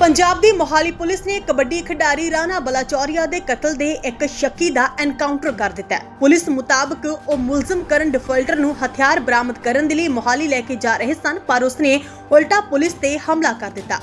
ਪੰਜਾਬ ਦੀ Mohali police ਨੇ ਕਬੱਡੀ ਖਿਡਾਰੀ ਰਾਣਾ ਬਲਾਚੌਰੀਆ ਦੇ ਕਤਲ ਦੇ ਇੱਕ ਸ਼ੱਕੀ ਦਾ ਐਨਕਾਊਂਟਰ ਕਰ ਦਿੱਤਾ ਹੈ। ਪੁਲਿਸ ਮੁਤਾਬਕ ਉਹ ਮੁਲਜ਼ਮ ਕਰਨ ਡਿਫਾਲਟਰ ਨੂੰ ਹਥਿਆਰ ਬਰਾਮਦ ਕਰਨ ਦੇ ਲਈ ਮੋਹਾਲੀ ਲੈ ਕੇ ਜਾ ਰਹੇ ਸਨ, ਪਰ ਉਸਨੇ ਉਲਟਾ ਪੁਲਿਸ ਤੇ ਹਮਲਾ ਕਰ ਦਿੱਤਾ।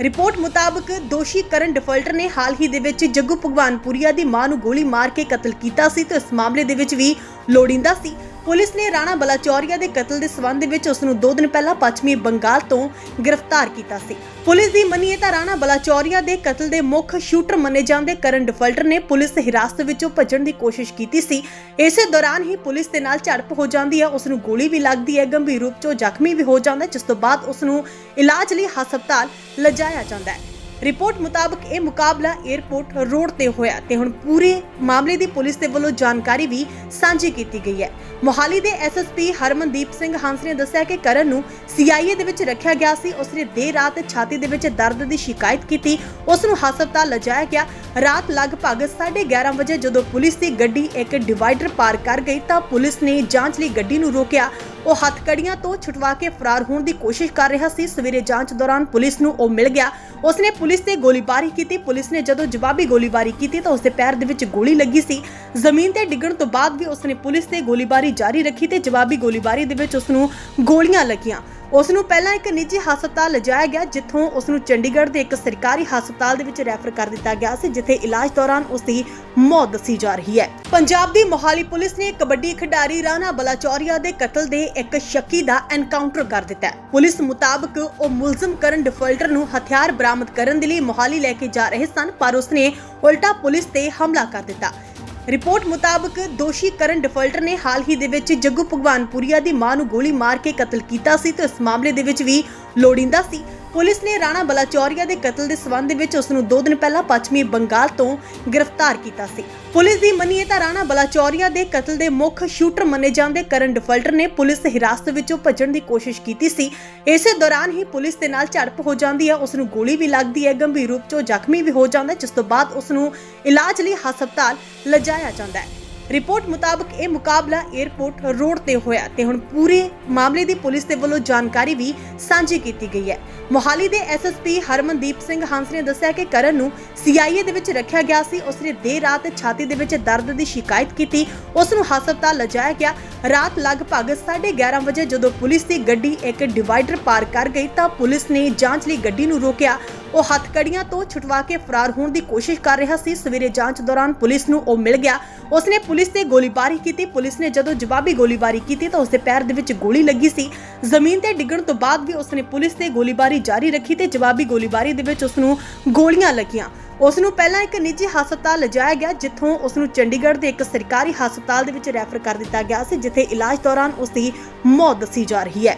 ਰਿਪੋਰਟ ਮੁਤਾਬਕ ਦੋਸ਼ੀ ਕਰਨ ਡਿਫਾਲਟਰ ਨੇ ਹਾਲ ਹੀ ਦੇ ਵਿੱਚ ਜੱਗੂ ਭਗਵਾਨਪੁਰੀਆ ਦੀ ਮਾਂ ਨੂੰ ਗੋਲੀ ਮਾਰ ਕੇ ਕਤਲ ਕੀਤਾ ਸੀ ਤੇ ਇਸ ਮਾਮਲੇ ਦੇ ਵਿੱਚ ਵੀ ਲੋੜੀਂਦਾ ਸੀ। ਪੁਲਿਸ ਨੇ ਰਾਣਾ ਬਲਾਚੌਰੀਆ ਦੇ ਕਤਲ ਦੇ ਸਬੰਧ ਵਿੱਚ ਉਸ ਨੂੰ 2 ਦਿਨ ਪਹਿਲਾਂ ਪੱਛਮੀ ਬੰਗਾਲ ਤੋਂ ਗ੍ਰਿਫਤਾਰ ਕੀਤਾ ਸੀ। ਪੁਲਿਸ ਦੀ ਮੰਨੀਏ ਤਾਂ ਰਾਣਾ ਬਲਾਚੌਰੀਆ ਦੇ ਕਤਲ ਦੇ ਮੁੱਖ ਸ਼ੂਟਰ ਮੰਨੇ ਜਾਂਦੇ ਕਰਨ ਡਿਫਾਲਟਰ ਨੇ ਪੁਲਿਸ ਹਿਰਾਸਤ ਵਿੱਚੋਂ ਭੱਜਣ ਦੀ ਕੋਸ਼ਿਸ਼ ਕੀਤੀ ਸੀ। ਇਸੇ ਦੌਰਾਨ ਹੀ ਪੁਲਿਸ ਦੇ ਨਾਲ ਝੜਪ ਹੋ ਜਾਂਦੀ ਹੈ ਉਸ ਨੂੰ ਗੋਲੀ ਵੀ ਲੱਗਦੀ ਹੈ ਗੰਭੀਰ ਰੂਪ 'ਚ ਜ਼ਖਮੀ ਵੀ ਹੋ ਜਾਂਦਾ ਹੈ, ਜਿਸ ਤੋਂ ਬਾਅਦ ਉਸ ਨੂੰ ਇਲਾਜ ਲਈ ਹਸਪਤਾਲ ਲਿਜਾਇਆ ਜਾਂਦਾ ਹੈ। ਰਿਪੋਰਟ ਮੁਤਾਬਕ ਇਹ ਮੁਕਾਬਲਾ 에ਅਰਪੋਰਟ ਰੋਡ ਤੇ ਹੋਇਆ ਤੇ ਹੁਣ ਪੂਰੇ ਮਾਮਲੇ ਦੀ ਪੁਲਿਸ ਦੇ ਵੱਲੋਂ ਜਾਣਕਾਰੀ ਵੀ ਸਾਂਝੀ ਕੀਤੀ ਗਈ ਹੈ। ਮੋਹਾਲੀ ਦੇ ਐਸਐਸਪੀ ਹਰਮਨਦੀਪ ਸਿੰਘ ਹੰਸ ਨੇ ਦੱਸਿਆ ਕਿ ਕਰਨ ਨੂੰ ਸੀਆਈਏ ਦੇ ਵਿੱਚ ਰੱਖਿਆ ਗਿਆ ਸੀ। ਉਸਨੇ ਦੇਰ ਰਾਤ ਛਾਤੀ ਦੇ ਵਿੱਚ ਦਰਦ ਦੀ ਸ਼ਿਕਾਇਤ ਕੀਤੀ। ਉਸ ਨੂੰ ਹਸਪਤਾਲ ਲਿਜਾਇਆ ਗਿਆ। ਰਾਤ ਲਗਭਗ 11:30 ਵਜੇ ਜਦੋਂ ਪੁਲਿਸ ਦੀ ਗੱਡੀ ਇੱਕ ਡਿਵਾਈਡਰ ਪਾਰ ਕਰ ਗਈ ਤਾਂ ਪੁਲਿਸ ਨੇ ਜਾਂਚ ਲਈ ਗੱਡੀ ਨੂੰ ਰੋਕਿਆ। ਉਹ ਹੱਥਕੜੀਆਂ ਤੋਂ ਛੁਟਵਾ ਕੇ ਫਰਾਰ ਹੋਣ ਦੀ ਕੋਸ਼ਿਸ਼ ਕਰ ਰਿਹਾ ਸੀ। ਸਵੇਰੇ ਜਾਂਚ ਦੌਰਾਨ ਪੁਲਿਸ ਨੂੰ ਉਹ ਮਿਲ ਗਿਆ। ਉਸਨੇ ਪੁਲਿਸ ਤੇ ਗੋਲੀਬਾਰੀ ਕੀਤੀ। ਪੁਲਿਸ ਨੇ ਜਦੋਂ ਜਵਾਬੀ ਗੋਲੀਬਾਰੀ ਕੀਤੀ ਤਾਂ ਉਸਦੇ ਪੈਰ ਦੇ ਵਿੱਚ ਗੋਲੀ ਲੱਗੀ ਸੀ। ਜ਼ਮੀਨ ਤੇ ਡਿੱਗਣ ਤੋਂ ਬਾਅਦ ਵੀ ਉਸਨੇ ਪੁਲਿਸ ਤੇ ਗੋਲੀਬਾਰੀ ਜਾਰੀ ਰੱਖੀ ਤੇ ਜਵਾਬੀ ਗੋਲੀਬਾਰੀ ਦੇ ਵਿੱਚ ਉਸ ਗੋਲੀਆਂ ਲੱਗੀਆਂ। ਉਸ ਨੂੰ ਪਹਿਲਾਂ ਇੱਕ ਨਿੱਜੀ ਹਸਪਤਾਲ ਲਿਜਾਇਆ ਗਿਆ, ਜਿੱਥੋਂ ਉਸ ਨੂੰ ਚੰਡੀਗੜ੍ਹ ਦੇ ਇੱਕ ਸਰਕਾਰੀ ਹਸਪਤਾਲ ਦੇ ਵਿੱਚ ਰੈਫਰ ਕਰ ਦਿੱਤਾ ਗਿਆ ਸੀ, ਜਿੱਥੇ ਇਲਾਜ ਦੌਰਾਨ ਉਸ ਦੀ ਮੌਤ ਦੱਸੀ ਜਾ ਰਹੀ ਹੈ। ਪੰਜਾਬ ਦੀ ਮੋਹਾਲੀ ਪੁਲਿਸ ਨੇ ਕਬੱਡੀ ਖਿਡਾਰੀ ਰਾਣਾ ਬਲਾਚੌਰੀਆ ਦੇ ਕਤਲ ਦੇ ਇੱਕ ਸ਼ੱਕੀ ਦਾ ਐਨਕਾਊਂਟਰ ਕਰ ਦਿੱਤਾ ਹੈ। ਪੁਲਿਸ ਮੁਤਾਬਕ ਉਹ ਮੁਲਜ਼ਮ ਕਰਨ ਡਿਫਾਲਟਰ ਨੂੰ ਹਥਿਆਰ ਬਰਾਮਦ ਕਰਨ ਦੇ ਲਈ ਮੋਹਾਲੀ ਲੈ ਕੇ ਜਾ ਰਹੇ ਸਨ, ਪਰ ਉਸਨੇ ਉਲਟਾ ਪੁਲਿਸ ਤੇ ਹਮਲਾ ਕਰ ਦਿੱਤਾ। ਰਿਪੋਰਟ ਮੁਤਾਬਕ ਦੋਸ਼ੀ ਕਰਨ ਡਿਫਾਲਟਰ ਨੇ ਹਾਲ ਹੀ ਦੇ ਵਿੱਚ ਜੱਗੂ ਭਗਵਾਨਪੁਰੀਆ ਦੀ ਮਾਂ ਨੂੰ ਗੋਲੀ ਮਾਰ ਕੇ ਕਤਲ ਕੀਤਾ ਸੀ ਤੇ ਇਸ ਮਾਮਲੇ ਦੇ ਵਿੱਚ ਵੀ ਲੋੜੀਂਦਾ ਸੀ। ਪੁਲਿਸ ਨੇ ਰਾਣਾ ਬਲਾਚੌਰੀਆ ਦੇ ਕਤਲ ਦੇ ਸਬੰਧ ਵਿੱਚ ਉਸ ਨੂੰ 2 ਦਿਨ ਪਹਿਲਾਂ ਪੱਛਮੀ ਬੰਗਾਲ ਤੋਂ ਗ੍ਰਿਫਤਾਰ ਕੀਤਾ ਸੀ। ਪੁਲਿਸ ਦੀ ਮੰਨੀਏ ਤਾਂ ਰਾਣਾ ਬਲਾਚੌਰੀਆ ਦੇ ਕਤਲ ਦੇ ਮੁੱਖ ਸ਼ੂਟਰ ਮੰਨੇ ਜਾਂਦੇ ਕਰਨ ਡਿਫਾਲਟਰ ਨੇ ਪੁਲਿਸ ਹਿਰਾਸਤ ਵਿੱਚੋਂ ਭੱਜਣ ਦੀ ਕੋਸ਼ਿਸ਼ ਕੀਤੀ ਸੀ। ਇਸੇ ਦੌਰਾਨ ਹੀ ਪੁਲਿਸ ਦੇ ਨਾਲ ਝੜਪ ਹੋ ਜਾਂਦੀ ਹੈ, ਉਸ ਨੂੰ ਗੋਲੀ ਵੀ ਲੱਗਦੀ ਹੈ, ਗੰਭੀਰ ਰੂਪ 'ਚ ਜ਼ਖਮੀ ਵੀ ਹੋ ਜਾਂਦਾ ਜਿਸ ਤੋਂ ਬਾਅਦ ਉਸ ਨੂੰ ਇਲਾਜ ਲਈ ਹਸਪਤਾਲ ਲਿਜਾਇਆ ਜਾਂਦਾ ਹੈ। ਰਿਪੋਰਟ ਮੁਤਾਬਕ ਇਹ ਮੁਕਾਬਲਾ 에ਅਰਪੋਰਟ ਰੋਡ ਤੇ ਹੋਇਆ ਤੇ ਹੁਣ ਪੂਰੇ ਮਾਮਲੇ ਦੀ ਪੁਲਿਸ ਦੇ ਵੱਲੋਂ ਜਾਣਕਾਰੀ ਵੀ ਸਾਂਝੀ ਕੀਤੀ ਗਈ ਹੈ। ਮੋਹਾਲੀ ਦੇ ਐਸਐਸਪੀ ਹਰਮਨਦੀਪ ਸਿੰਘ ਹੰਸ ਨੇ ਦੱਸਿਆ ਕਿ ਕਰਨ ਨੂੰ ਸੀਆਈਏ ਦੇ ਵਿੱਚ ਰੱਖਿਆ ਗਿਆ ਸੀ। ਉਸਨੇ ਦੇਰ ਰਾਤ ਛਾਤੀ ਦੇ ਵਿੱਚ ਦਰਦ ਦੀ ਸ਼ਿਕਾਇਤ ਕੀਤੀ। ਉਸ ਨੂੰ ਹਸਪਤਾਲ ਲਿਜਾਇਆ ਗਿਆ। ਰਾਤ ਲਗਭਗ 11:30 ਵਜੇ ਜਦੋਂ ਪੁਲਿਸ ਦੀ ਗੱਡੀ ਇੱਕ ਡਿਵਾਈਡਰ ਪਾਰ ਕਰ ਗਈ ਤਾਂ ਪੁਲਿਸ ਨੇ ਜਾਂਚ ਲਈ ਗੱਡੀ ਨੂੰ ਰੋਕਿਆ। ਉਹ ਹੱਥਕੜੀਆਂ ਤੋਂ ਛੁਟਵਾ ਕੇ ਫਰਾਰ ਹੋਣ ਦੀ ਕੋਸ਼ਿਸ਼ ਕਰ ਰਿਹਾ ਸੀ। ਸਵੇਰੇ ਜਾਂਚ ਦੌਰਾਨ ਪੁਲਿਸ ਨੂੰ ਉਹ ਮਿਲ ਗਿਆ। ਉਸਨੇ ਪੁਲਿਸ ਤੇ ਗੋਲੀਬਾਰੀ ਕੀਤੀ। ਪੁਲਿਸ ਨੇ ਜਦੋਂ ਜਵਾਬੀ ਗੋਲੀਬਾਰੀ ਕੀਤੀ ਤਾਂ ਉਸਦੇ ਪੈਰ ਦੇ ਵਿੱਚ ਗੋਲੀ ਲੱਗੀ ਸੀ। ਜ਼ਮੀਨ ਤੇ ਡਿੱਗਣ ਤੋਂ ਬਾਅਦ ਵੀ ਉਸਨੇ ਪੁਲਿਸ ਤੇ ਗੋਲੀਬਾਰੀ ਜਾਰੀ ਰੱਖੀ ਤੇ ਜਵਾਬੀ ਗੋਲੀਬਾਰੀ ਦੇ ਵਿੱਚ ਉਸਨੂੰ ਗੋਲੀਆਂ ਲੱਗੀਆਂ। ਉਸ ਨੂੰ ਪਹਿਲਾਂ ਇੱਕ ਨਿੱਜੀ ਹਸਪਤਾਲ ਲਿਜਾਇਆ ਗਿਆ, ਜਿੱਥੋਂ ਉਸ ਨੂੰ ਚੰਡੀਗੜ੍ਹ ਦੇ ਇੱਕ ਸਰਕਾਰੀ ਹਸਪਤਾਲ ਦੇ ਵਿੱਚ ਰੈਫਰ ਕਰ ਦਿੱਤਾ ਗਿਆ ਸੀ, ਜਿੱਥੇ ਇਲਾਜ ਦੌਰਾਨ ਉਸ ਦੀ ਮੌਤ ਦੱਸੀ ਜਾ ਰਹੀ ਹੈ।